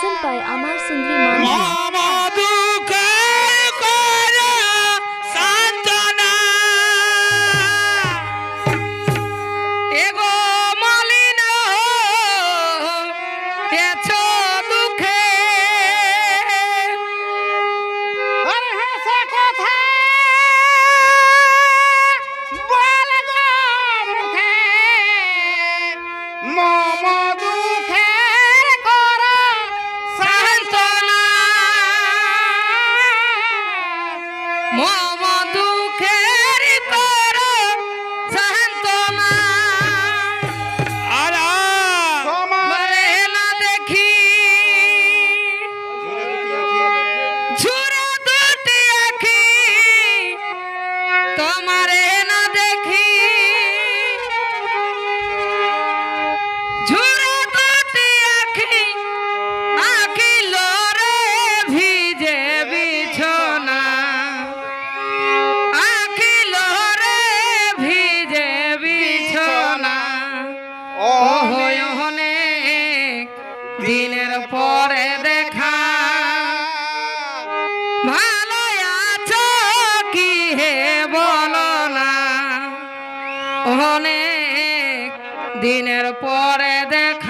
present by Amar Sundri Manji. তোমারে না দেখি। ভিজে বিছনা। ভিজে বিছনা। দিনের পরে দেখা। ভাই দিনের পরে দেখ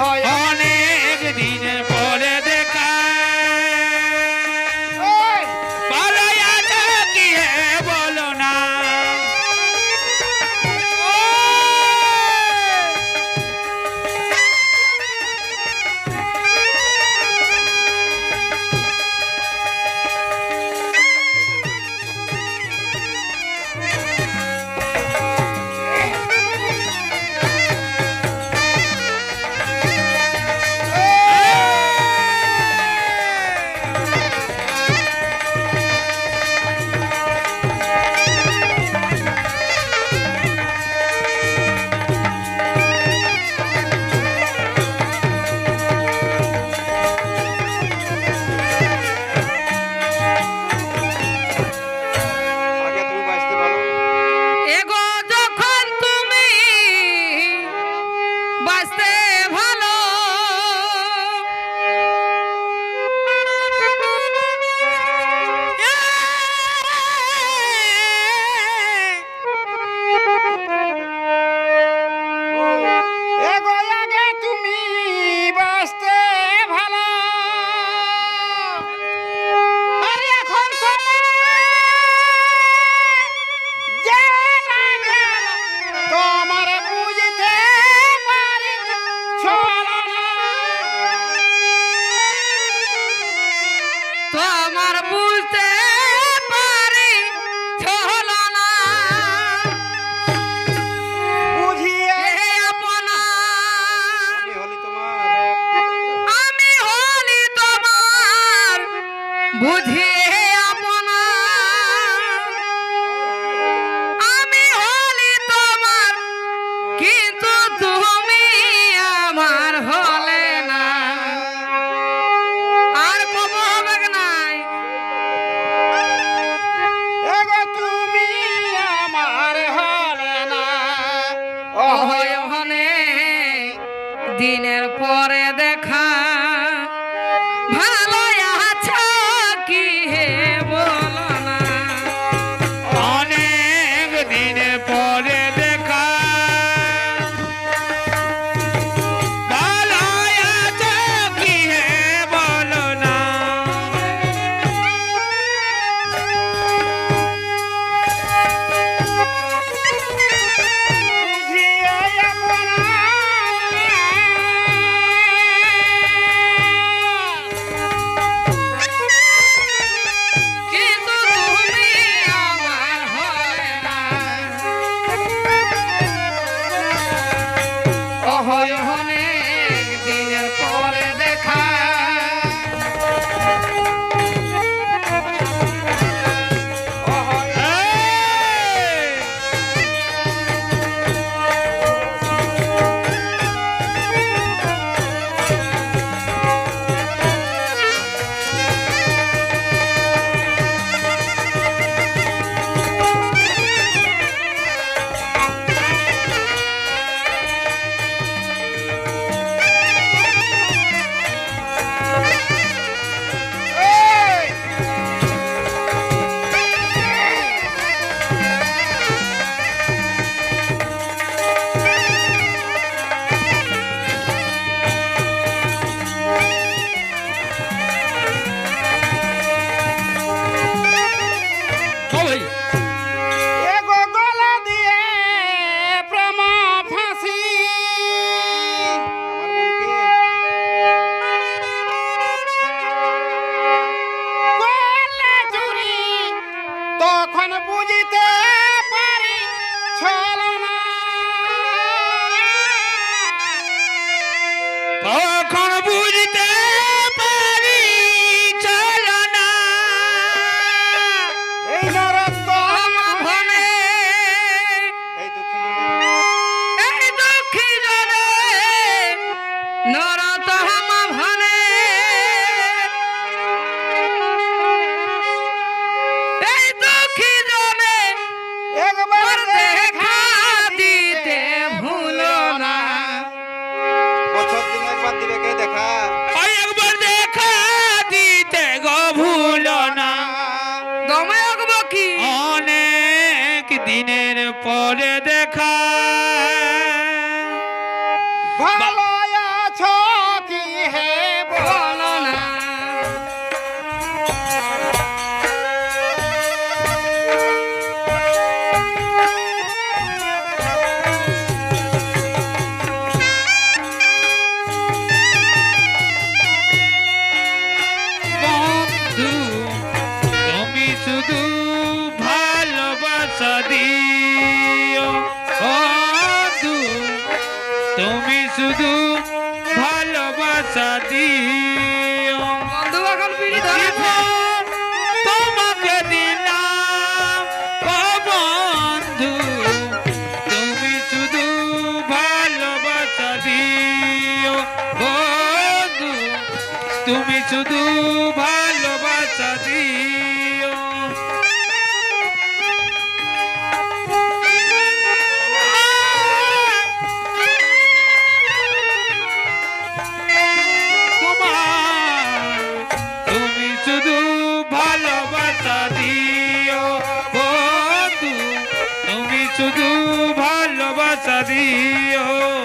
high. আপনা। আমি তোমার কিন্তু তুমি আমার হলে না। আর হবে নাই? তুমি আমার হলে না। দিনের পরে পরে দে শুধু ভালোবাসা দিও। শুধু ভালোবাসা দিও বন্ধু। শুধু ভালোবাসা দিও।